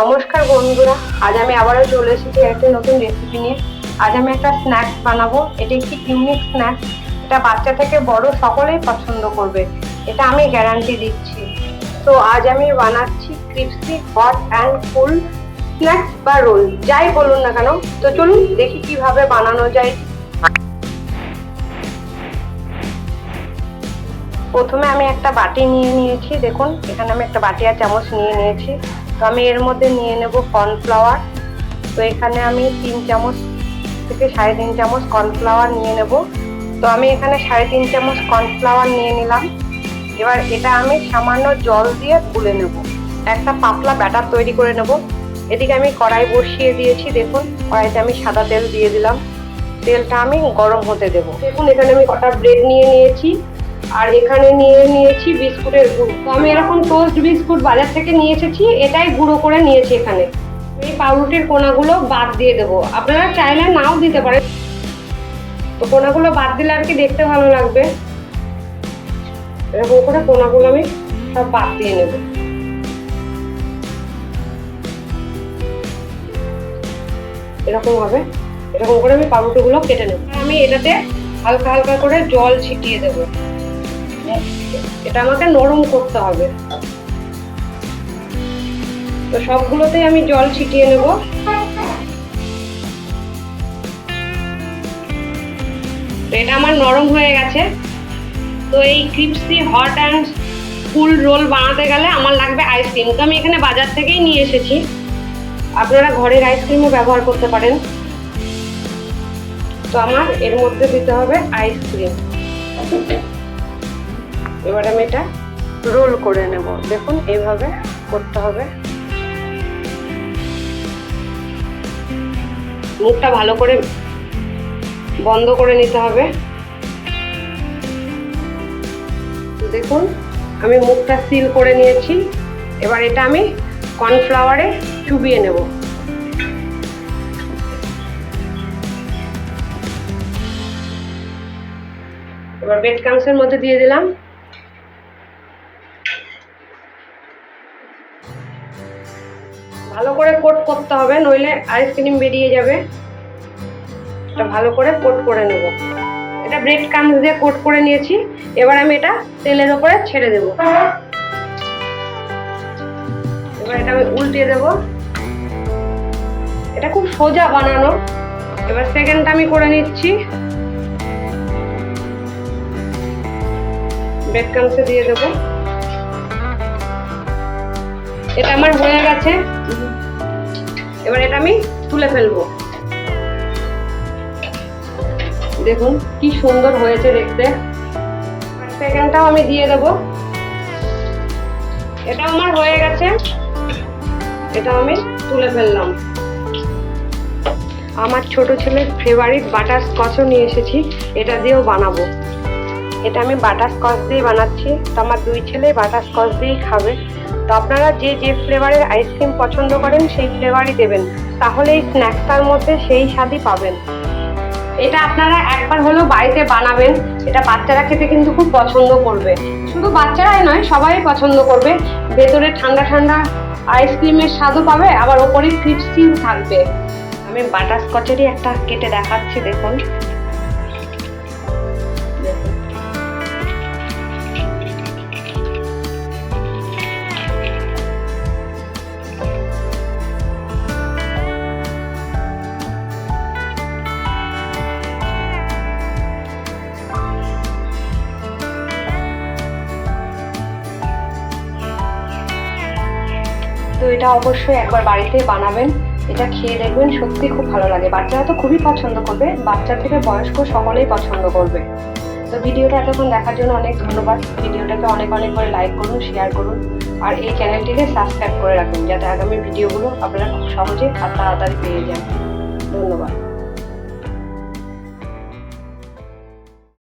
নমস্কার বন্ধুরা, আজ আমি আবারও চলে এসেছি একটা নতুন রেসিপি নিয়ে। আজ আমি একটা স্ন্যাক্স বানাবো, এটা একটি ইউনিক স্ন্যাক্স এটা বাচ্চা থেকে বড় সকলেই পছন্দ করবে, এটা আমি গ্যারান্টি দিচ্ছি। তো আজ আমি বানাচ্ছি crispy hot and full snacks বা রোল যাই বলুন না কেন। তো চলুন দেখি কীভাবে বানানো যায়। প্রথমে আমি একটা বাটি নিয়ে নিয়েছি, দেখুন, এখানে আমি একটা বাটি আর চামচ নিয়ে নিয়েছি। তো আমি এর মধ্যে নিয়ে নেব কর্নফ্লাওয়ার। তো এখানে আমি তিন চামচ থেকে সাড়ে তিন চামচ কর্নফ্লাওয়ার নিয়ে নেব। তো আমি এখানে সাড়ে তিন চামচ কর্নফ্লাওয়ার নিয়ে নিলাম। এবার এটা আমি সামান্য জল দিয়ে গুলে নেব। একটা পাতলা ব্যাটার তৈরি করে নেব। এদিকে আমি কড়াই বসিয়ে দিয়েছি, দেখুন। কড়াইতে আমি সাদা তেল দিয়ে দিলাম। তেলটা আমি গরম হতে দেব। দেখুন, এখানে আমি কটা ব্রেড নিয়ে নিয়েছি। আর এখানে নিয়ে নিয়েছি বিস্কুটের গুঁড়ো। তো আমি এরকম টোস্ট বিস্কুট বাজার থেকে নিয়ে এসেছি, এটাই গুঁড়ো করে নিয়েছি এখানে। এই পাউরুটির কোনাগুলো বাদ দিয়ে দেবো। আপনারা চাইলে নাও দিতে পারেন। তো কোনাগুলো বাদ দিলে আর কি দেখতে ভালো লাগবে। এরকম করে কোনাগুলো আমি সব বাদ দিয়ে নেব। এরকম হবে এরকম করে আমি পাউরুটিগুলো কেটে নেব। আমি এটাতে হালকা হালকা করে জল ছিটিয়ে দেবো। এটা আমাকে নরম করতে হবে। তো সবগুলোতেই আমি জল ছিটিয়ে নেব। এটা আমার নরম হয়ে গেছে। তো এই crispy hot and full roll বানাতে গেলে আমার লাগবে আইসক্রিম। তো আমি এখানে বাজার থেকেই নিয়ে এসেছি। আপনারা ঘরের আইসক্রিমও ব্যবহার করতে পারেন। তো আমার এর মধ্যে দিতে হবে আইসক্রিম। এবার আমি এটা রোল করে নেব। দেখুন এইভাবে করতে হবে। মুখটা ভালো করে বন্ধ করে নিতে হবে। দেখুন, আমি মুখটা সিল করে নিয়েছি। এবার এটা আমি কর্নফ্লাওয়ারে চুবিয়ে নেব। এবার বেড কামসের মধ্যে দিয়ে দিলাম। ভালো করে কোট করতে হবে, নইলে আইসক্রিম বেরিয়ে যাবে। এটা ভালো করে কোট করে নেব। এটা ব্রেড কামস দিয়ে কোট করে নিয়েছি, এবার আমি এটা তেলের ওপরে ছেড়ে দেব। এবার এটা আমি উল্টে দেব। এটা খুব সোজা বানানো। এবার সেকেন্ডটা আমি করে নিচ্ছি। ব্রেড কামসে দিয়ে দেবো। এটা আমার হয়ে গেছে। এবার এটা আমি তুলে ফেলব। দেখুন, কি সুন্দর হয়েছে দেখতে। সেকেন্ডটাও আমি দিয়ে দেবো। এটা আমার হয়ে গেছে। এটা আমি তুলে ফেললাম। আমার ছোট ছেলের ফেভারিট বাটার স্কচও নিয়ে এসেছি। এটা দিয়েও বানাবো। এটা আমি বাটার স্কচ দিয়ে বানাচ্ছি। তো আমার দুই ছেলে বাটার স্কচ দিয়েই খাবে। তো আপনারা যে যে ফ্লেভারের আইসক্রিম পছন্দ করেন, সেই ফ্লেভারই দেবেন। তাহলে এই স্ন্যাক্সটার মধ্যে সেই স্বাদই পাবেন। এটা আপনারা একবার হলেও বাড়িতে বানাবেন। এটা বাচ্চারা খেতে কিন্তু খুব পছন্দ করবে। শুধু বাচ্চারাই নয়, সবাই পছন্দ করবে। ভেতরে ঠান্ডা ঠান্ডা আইসক্রিমের স্বাদও পাবে, আবার ওপরে ক্রিপসিও থাকবে। আমি বাটার স্কচেরই একটা কেটে দেখাচ্ছি, দেখুন। তো এটা অবশ্যই একবার বাড়িতে বানাবেন, এটা খেয়ে দেখবেন সত্যি খুব ভালো লাগে। বাচ্চারা তো খুবই পছন্দ করবে, বাচ্চা থেকে বয়স্ক সকলেই পছন্দ করবে। তো ভিডিওটা এতক্ষণ দেখার জন্য অনেক ধন্যবাদ। ভিডিওটাকে অনেক অনেক করে লাইক করুন শেয়ার করুন, আর এই চ্যানেলটিকে সাবস্ক্রাইব করে রাখুন, যাতে আগামী ভিডিওগুলো আপনারা খুব সহজে আর তাড়াতাড়ি পেয়ে যান। ধন্যবাদ।